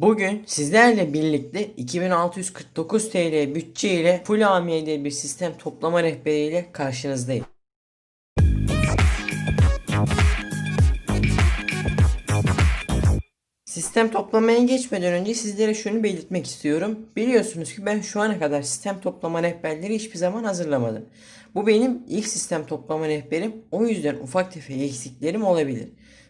Bugün sizlerle birlikte 2649 TL bütçe ile Full AMD bir sistem toplama rehberiyle karşınızdayım. Sistem toplamaya geçmeden önce sizlere şunu belirtmek istiyorum. Biliyorsunuz ki ben şu ana kadar sistem toplama rehberleri hiçbir zaman hazırlamadım. Bu benim ilk sistem toplama rehberim. O yüzden ufak tefek eksiklerim olabilir.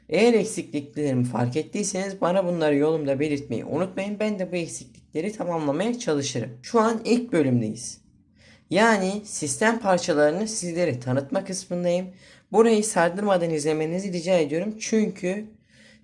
Eğer eksikliklerimi fark ettiyseniz bana bunları yolumda belirtmeyi unutmayın. Ben de bu eksiklikleri tamamlamaya çalışırım. Şu an ilk bölümdeyiz. Yani sistem parçalarını sizlere tanıtma kısmındayım. Burayı sardırmadan izlemenizi rica ediyorum. Çünkü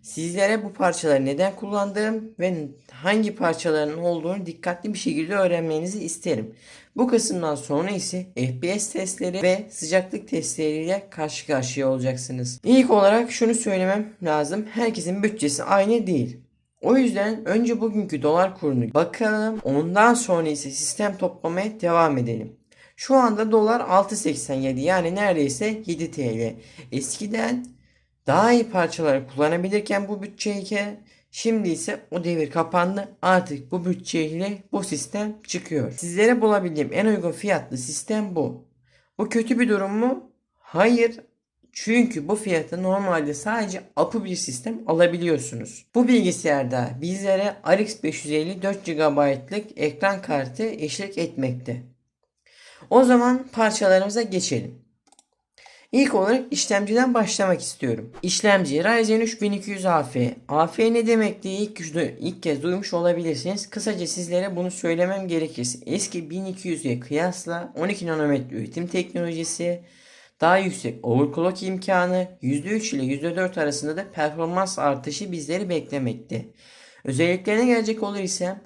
sizlere bu parçaları neden kullandığım ve hangi parçaların olduğunu dikkatli bir şekilde öğrenmenizi isterim. Bu kısımdan sonra ise FPS testleri ve sıcaklık testleriyle karşı karşıya olacaksınız. İlk olarak şunu söylemem lazım. Herkesin bütçesi aynı değil. O yüzden önce bugünkü dolar kurunu bakalım. Ondan sonra ise sistem toplamaya devam edelim. Şu anda dolar 6.87 yani neredeyse 7 TL. Eskiden daha iyi parçaları kullanabilirken bu bütçeyken şimdi ise o devir kapandı. Artık bu bütçeyle bu sistem çıkıyor. Sizlere bulabildiğim en uygun fiyatlı sistem bu. Bu kötü bir durum mu? Hayır. Çünkü bu fiyatı normalde sadece APU bir sistem alabiliyorsunuz. Bu bilgisayarda bizlere RX 550 4 GB'lık ekran kartı eşlik etmekte. O zaman parçalarımıza geçelim. İlk olarak işlemciden başlamak istiyorum. İşlemci Ryzen 3 1200 AF. AF ne demek diye ilk, ilk kez duymuş olabilirsiniz. Kısaca sizlere bunu söylemem gerekirse eski 1200'e kıyasla 12 nanometre üretim teknolojisi, daha yüksek overclock imkanı, %3 ile %4 arasında da performans artışı bizleri beklemekte. Özelliklerine gelecek olursam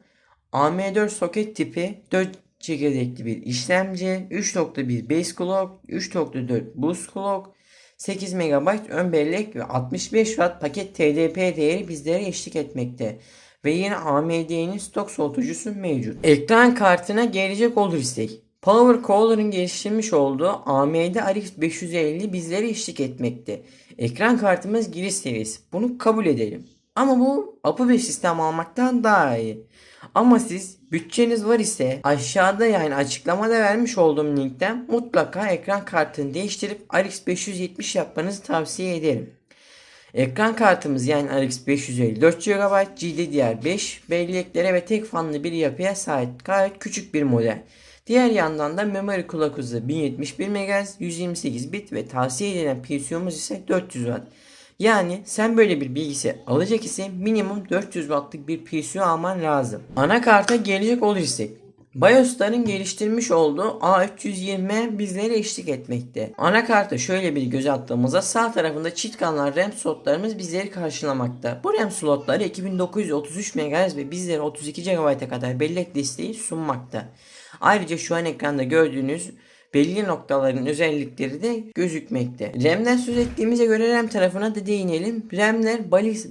AM4 soket tipi 4 çekirdekli bir işlemci, 3.1 base clock, 3.4 boost clock, 8 MB ön bellek ve 65 Watt paket TDP değeri bizlere eşlik etmekte. Ve yine AMD'nin stok soğutucusu mevcut. Ekran kartına gelecek olursak Power Caller'ın geliştirmiş olduğu AMD RX 550 bizlere eşlik etmekte. Ekran kartımız giriş seviyesi. Bunu kabul edelim. Ama bu APU bir sistem almaktan daha iyi. Ama siz bütçeniz var ise aşağıda yani açıklamada vermiş olduğum linkten mutlaka ekran kartını değiştirip RX 570 yapmanızı tavsiye ederim. Ekran kartımız yani RX 550 4 GB GDDR5 belleklere ve tek fanlı bir yapıya sahip gayet küçük bir model. Diğer yandan da memory clock hızı 1071 MHz 128 bit ve tavsiye edilen PCU'muz ise 400 Watt. Yani sen böyle bir bilgisayar alacak ise minimum 400 wattlık bir PCU alman lazım. Anakarta gelecek olursak BIOS'ların geliştirmiş olduğu A320 bizlere eşlik etmekte. Anakarta şöyle bir göz attığımızda sağ tarafında çift kanal RAM slotlarımız bizleri karşılamakta. Bu RAM slotları 2933 MHz ve bizlere 32 GB'a kadar bellek desteği sunmakta. Ayrıca şu an ekranda gördüğünüz belli noktaların özellikleri de gözükmekte. RAM'den söz ettiğimize göre RAM tarafına da değinelim. RAM'ler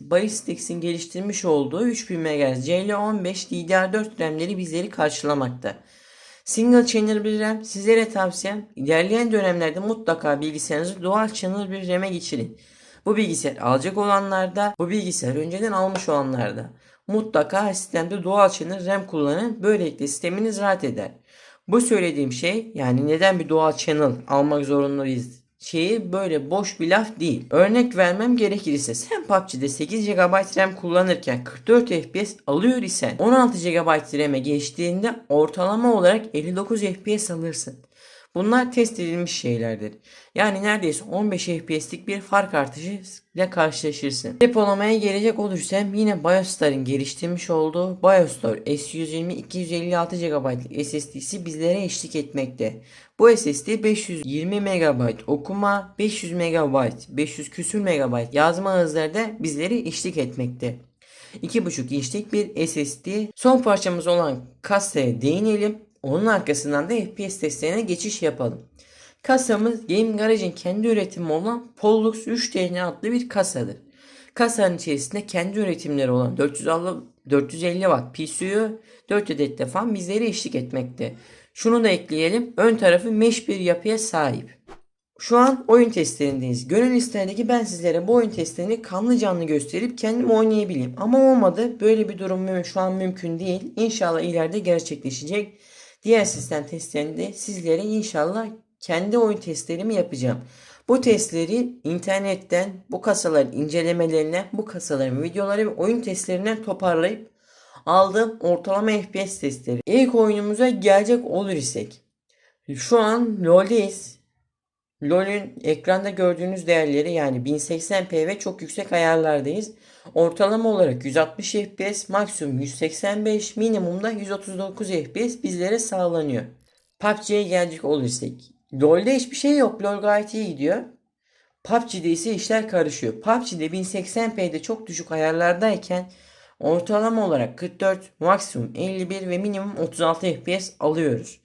Ballistics'in geliştirmiş olduğu 3000 MHz CL15 DDR4 RAM'leri bizleri karşılamakta. Single channel bir RAM sizlere tavsiyem ilerleyen dönemlerde mutlaka bilgisayarınızı dual channel bir RAM'e geçirin. Bu bilgisayar alacak olanlarda, bu bilgisayar önceden almış olanlarda mutlaka sistemde dual channel RAM kullanın. Böylelikle sisteminiz rahat eder. Bu söylediğim şey yani neden bir dual channel almak zorundayız şeyi böyle boş bir laf değil. Örnek vermem gerekirse sen PUBG'de 8 GB RAM kullanırken 44 FPS alıyor isen 16 GB RAM'e geçtiğinde ortalama olarak 59 FPS alırsın. Bunlar test edilmiş şeylerdir. Yani neredeyse 15 FPS'lik bir fark artışı ile karşılaşırsın. Depolamaya gelecek olursam yine BIOS'ların geliştirmiş olduğu BIOS'lar S120 256 GB SSD'si bizlere eşlik etmekte. Bu SSD 520 MB okuma, 500 MB, 500 küsür MB yazma hızları da bizlere eşlik etmekte. 2.5 inçlik bir SSD. Son parçamız olan kasaya değinelim. Onun arkasından da FPS testlerine geçiş yapalım. Kasamız Game Garage'in kendi üretimi olan Pollux 3 DNA adlı bir kasadır. Kasanın içerisinde kendi üretimleri olan 450, 450 Watt PCU 4 adet de fan bizlere eşlik etmekte. Şunu da ekleyelim. Ön tarafı mesh bir yapıya sahip. Şu an oyun testlerindeyiz. Gönül isterdi ben sizlere bu oyun testlerini kanlı canlı gösterip kendim oynayabileyim. Ama olmadı. Böyle bir durum şu an mümkün değil. İnşallah ileride gerçekleşecek. Diğer sistem testlerinde sizlere inşallah kendi oyun testlerimi yapacağım. Bu testleri internetten bu kasaların incelemelerinden, bu kasaların videoları ve oyun testlerinden toparlayıp aldığım ortalama FPS testleri. İlk oyunumuza gelecek olur isek. Şu an LoL'deyiz. LoL'ün ekranda gördüğünüz değerleri yani 1080p ve çok yüksek ayarlardayız. Ortalama olarak 160 FPS, maksimum 185, minimumda 139 FPS bizlere sağlanıyor. PUBG'ye gelecek olursak. LoL'de hiçbir şey yok. LoL gayet iyi gidiyor. PUBG'de ise işler karışıyor. PUBG'de 1080p'de çok düşük ayarlardayken ortalama olarak 44, maksimum 51 ve minimum 36 FPS alıyoruz.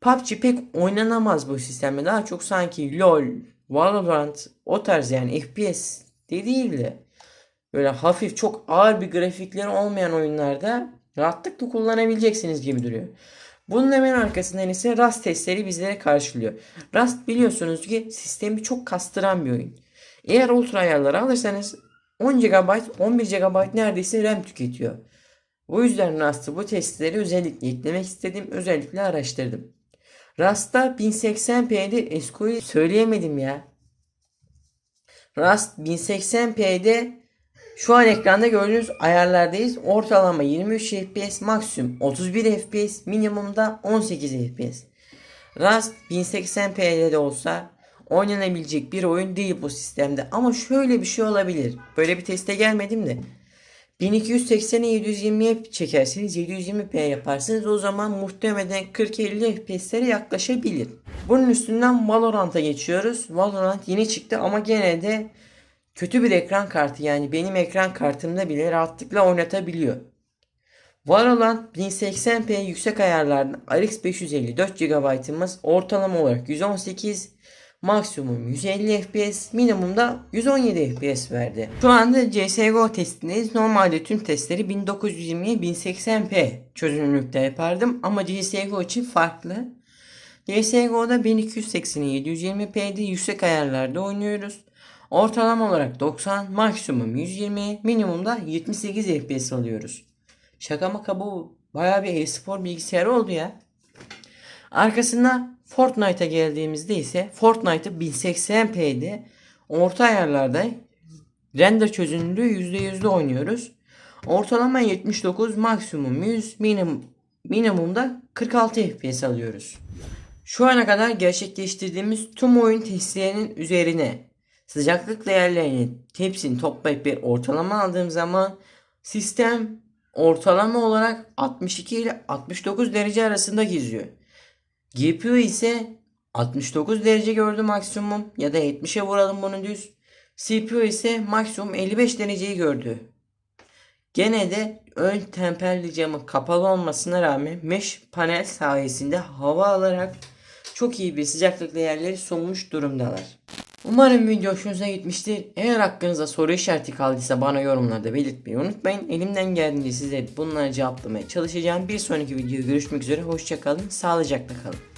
PUBG pek oynanamaz bu sistemde. Daha çok sanki LoL, Valorant o tarz yani FPS de değil de böyle hafif çok ağır bir grafikleri olmayan oyunlarda rahatlıkla kullanabileceksiniz gibi duruyor. Bunun hemen arkasından ise Rust testleri bizlere karşılıyor. Rust biliyorsunuz ki sistemi çok kastıran bir oyun. Eğer ultra ayarları alırsanız 10 GB, 11 GB neredeyse RAM tüketiyor. Bu yüzden Rust'ı bu testleri özellikle eklemek istedim. Özellikle araştırdım. Rust'ta 1080p'de Esko'yu söyleyemedim ya. Rust 1080p'de şu an ekranda gördüğünüz ayarlardayız. Ortalama 23 FPS, maksimum 31 FPS, minimumda 18 FPS. Rust 1080p'de de olsa oynanabilecek bir oyun değil bu sistemde. Ama şöyle bir şey olabilir. Böyle bir teste gelmedim de. 1280'e 720'ye çekerseniz 720p yaparsınız o zaman muhtemelen 40-50 FPS'lere yaklaşabilir. Bunun üstünden Valorant'a geçiyoruz. Valorant yeni çıktı ama gene de kötü bir ekran kartı yani benim ekran kartımda bile rahatlıkla oynatabiliyor. Valorant 1080p yüksek ayarlarda RX 550 4 GB'ımız ortalama olarak 118 maksimum 150 FPS minimumda 117 FPS verdi. Şu anda CSGO testindeyiz. Normalde tüm testleri 1920'ye 1080p çözünürlükte yapardım ama CSGO için farklı. CSGO'da 1280'e 720p'de yüksek ayarlarda oynuyoruz. Ortalama olarak 90, maksimum 120, minimumda 78 FPS alıyoruz. Şaka maka bu bayağı bir e-spor bilgisayarı oldu ya. Arkasında Fortnite'a geldiğimizde ise Fortnite'ı 1080p'de orta ayarlarda render çözünürlüğü %100'de oynuyoruz. Ortalama 79, maksimum 100, minimum, minimumda 46 FPS alıyoruz. Şu ana kadar gerçekleştirdiğimiz tüm oyun testlerinin üzerine sıcaklık değerlerini hepsini toplayıp bir ortalama aldığım zaman sistem ortalama olarak 62 ile 69 derece arasında geziyor. GPU ise 69 derece gördü maksimum ya da 70'e vuralım bunu düz. CPU ise maksimum 55 dereceyi gördü. Gene de ön temperli camı kapalı olmasına rağmen mesh panel sayesinde hava alarak çok iyi bir sıcaklık değerleri sunmuş durumdalar. Umarım video hoşunuza gitmiştir. Eğer hakkınızda soru işareti kaldıysa bana yorumlarda belirtmeyi unutmayın. Elimden geldiğince size bunları cevaplamaya çalışacağım. Bir sonraki videoda görüşmek üzere. Hoşçakalın. Sağlıcakla kalın.